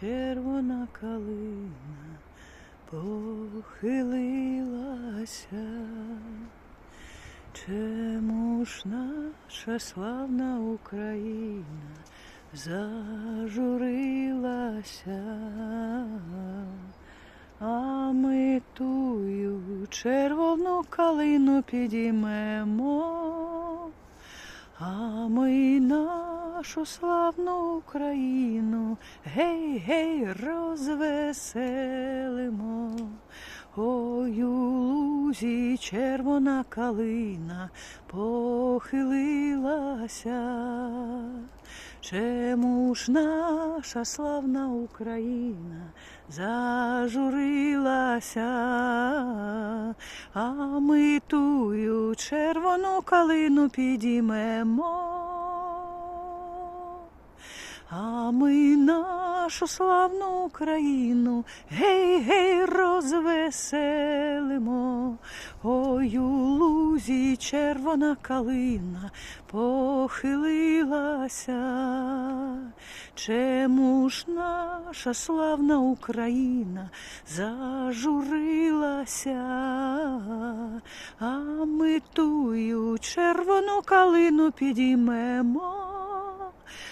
червона калина похилилася. Чому ж наша славна Україна зажурилася, а ми тую червону калину підіймемо, а ми нашу славну Україну гей, гей, розвеселимо. Ой, у лузі червона калина похилилася. Чому ж наша славна Україна зажурилася, а ми тую червону калину підіймемо. А ми нашу славну Україну гей, гей, розвеселимо. Ой, у лузі червона калина похилилася. Чому ж наша славна Україна зажурилася, а ми тую червону калину підіймемо.